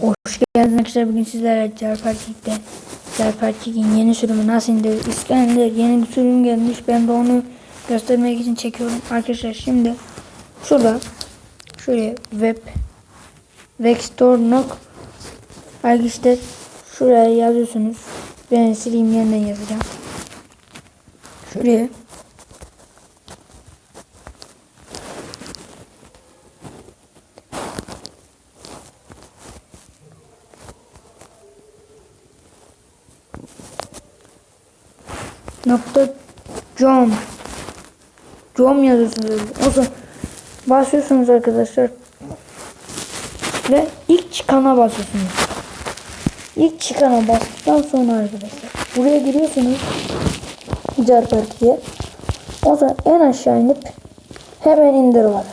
Hoş geldiniz arkadaşlar. Bugün sizlerle Cerperçik'te Cerperçik'in yeni sürümü nasıl indirilir? İskender yeni bir sürüm gelmiş. Ben de onu göstermek için çekiyorum. Arkadaşlar şimdi şurada şuraya web Vextor.nok Arkadaşlar şuraya yazıyorsunuz. Ben sileyim yeniden yazacağım. Şuraya nokta com. Com yazıyorsunuz. O zaman basıyorsunuz arkadaşlar. Ve ilk çıkana basıyorsunuz. İlk çıkana bastıktan sonra arkadaşlar buraya giriyorsunuz. Carparki'ye o zaman en aşağı inip hemen indir var.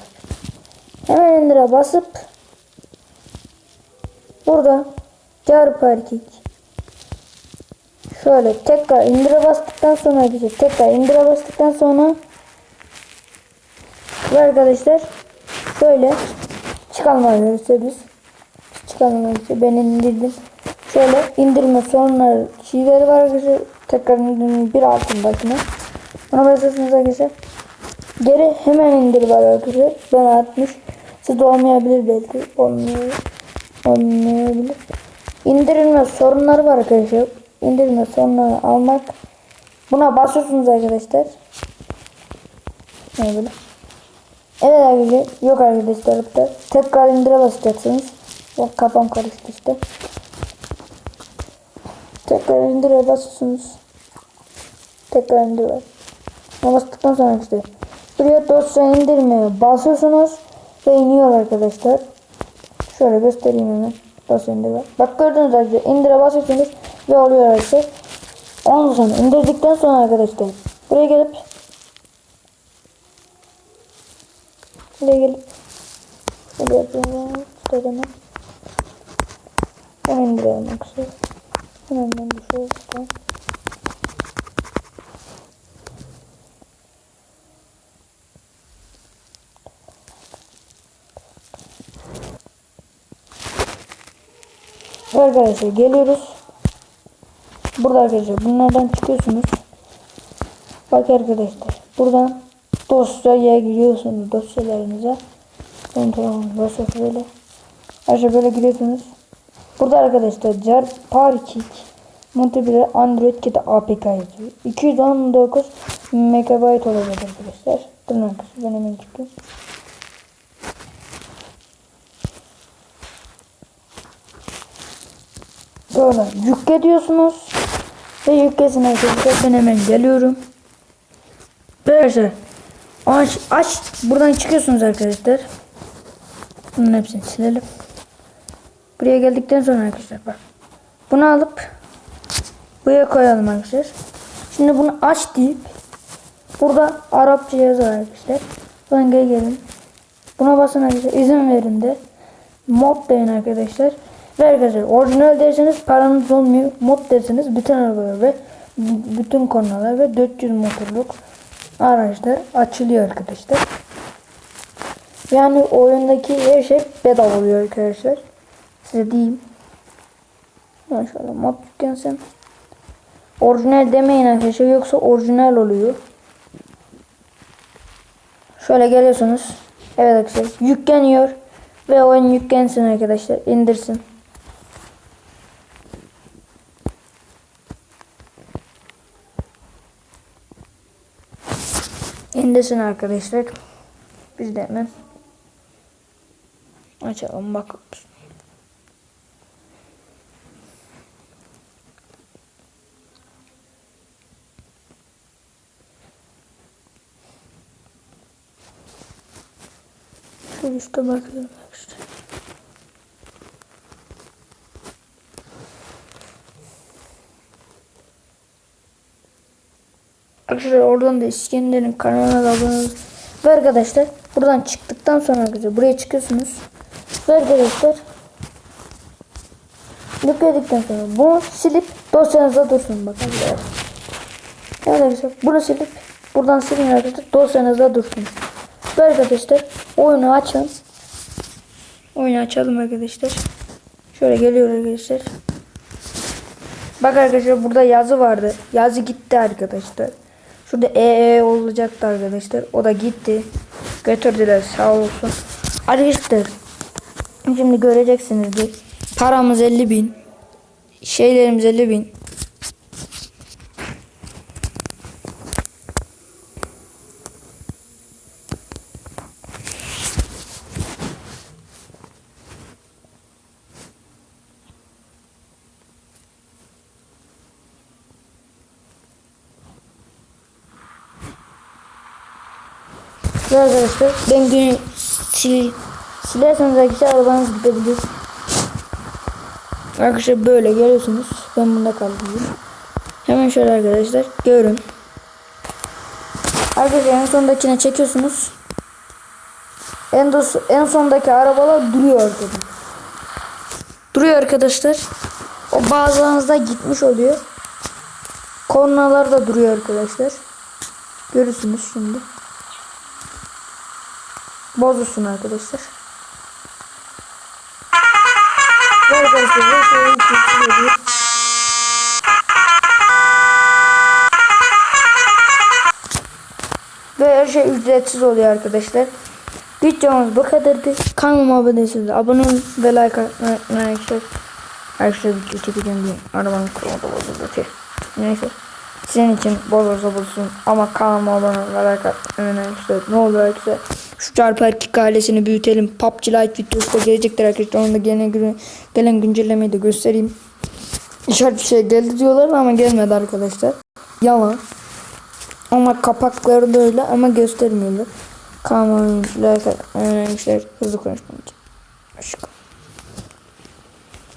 Hemen indire basıp burada Carparkik Şöyle tekrar indire bastıktan sonra güzel. Tekrar indire bastıktan sonra ve arkadaşlar şöyle çıkalım arkadaşlar biz. Çıkalım arkadaşlar. Ben indirdim. Şöyle indirme sonra şeyleri var arkadaşlar. Tekrar indirdim bir altındakine. Ona basıyorsunuz arkadaşlar. Geri hemen indir var arkadaşlar. Ben atmış. Siz de olmayabilir belki. Olmuyor. Olmayabilir. İndirilme sorunları var arkadaşlar indirme sonları almak. Buna basıyorsunuz arkadaşlar. Ne böyle? Evet arkadaşlar. Yok arkadaşlar. Da. Tekrar indire basacaksınız. Bak kafam karıştı işte. Tekrar indire basıyorsunuz. Tekrar indire. Bastıktan sonra işte. Buraya dosya indirmeye basıyorsunuz. Ve iniyor arkadaşlar. Şöyle göstereyim hemen. Dosya indire. Bak gördüğünüz gibi indire basıyorsunuz ve oluyor arkadaşlar. Ondan sonra indirdikten sonra arkadaşlar buraya gelip buraya gelip buraya işte hemen onu indirelim arkadaşlar hemen ben düşüyorum işte Arkadaşlar geliyoruz Burada arkadaşlar bunlardan çıkıyorsunuz. Bak arkadaşlar buradan dosyaya giriyorsunuz dosyalarınıza. Ben tamam dosya böyle. Aşağı böyle giriyorsunuz. Burada arkadaşlar jar parkik multiplayer android kit apk yazıyor. 219 MB olacak arkadaşlar. Durun arkadaşlar ben hemen çıkıyorum. Sonra yükle diyorsunuz. Ve yüklesin arkadaşlar. Ben hemen geliyorum. Arkadaşlar aç, aç buradan çıkıyorsunuz arkadaşlar. Bunun hepsini silelim. Buraya geldikten sonra arkadaşlar bak. Bunu alıp buraya koyalım arkadaşlar. Şimdi bunu aç deyip burada Arapça yazar arkadaşlar. Buradan gel gelin. Buna basın arkadaşlar. İzin verin de. Mod deyin arkadaşlar. Ve arkadaşlar orijinal derseniz paranız olmuyor. Mod derseniz bütün arabalar ve bütün konular ve 400 motorluk araçlar açılıyor arkadaşlar. Yani oyundaki her şey bedava oluyor arkadaşlar. Size diyeyim. Maşallah mod yüklensem. Orijinal demeyin arkadaşlar yoksa orijinal oluyor. Şöyle geliyorsunuz. Evet arkadaşlar yükleniyor. Ve oyun yüklensin arkadaşlar. indirsin. İndesin arkadaşlar. Biz de hemen açalım bakalım. Şu üstte bakalım işte. Arkadaşlar oradan da İskender'in kanalına da abone olun. Ve arkadaşlar buradan çıktıktan sonra arkadaşlar buraya çıkıyorsunuz. Ve arkadaşlar yükledikten sonra bunu silip dosyanızda dursun bakın. Evet arkadaşlar bunu silip buradan silin arkadaşlar dosyanızda dursun. Ve arkadaşlar oyunu açın. Oyunu açalım arkadaşlar. Şöyle geliyor arkadaşlar. Bak arkadaşlar burada yazı vardı. Yazı gitti arkadaşlar. Şurada EE olacaktı arkadaşlar. O da gitti. Götürdüler sağ olsun. Arkadaşlar şimdi göreceksiniz paramız 50 bin. Şeylerimiz 50 bin. Ve arkadaşlar ben günü sil, silerseniz arkadaşlar arabanız gidebilir. Arkadaşlar böyle görüyorsunuz. Ben bunda kaldım. Hemen şöyle arkadaşlar görün. Arkadaşlar en sondakine çekiyorsunuz. En, dos- en sondaki arabalar duruyor arkadaşlar. Duruyor arkadaşlar. O bazılarınızda gitmiş oluyor. Kornalar da duruyor arkadaşlar. Görürsünüz şimdi. Bozulsun arkadaşlar. Ve her şey ücretsiz oluyor arkadaşlar. Videomuz bu kadardı. Kanalıma abone değilseniz abone olun ve like atmayı unutmayın arkadaşlar. Arkadaşlar video çekeceğim diye arabanın kronoda bozuldu ki. Neyse. Senin için bozulsa bulsun ama kanalıma abone unutmayın arkadaşlar. Ne olur arkadaşlar. Şu çarpı erkek ailesini büyütelim. PUBG Lite videosu da gelecektir arkadaşlar. Onu da gelen, gün- gelen güncellemeyi de göstereyim. İşaret bir şey geldi diyorlar ama gelmedi arkadaşlar. Yalan. Ama kapakları da öyle ama göstermiyorlar. Kanalıma atmayı unutmayın arkadaşlar. Hızlı konuşmam için. Aşkım.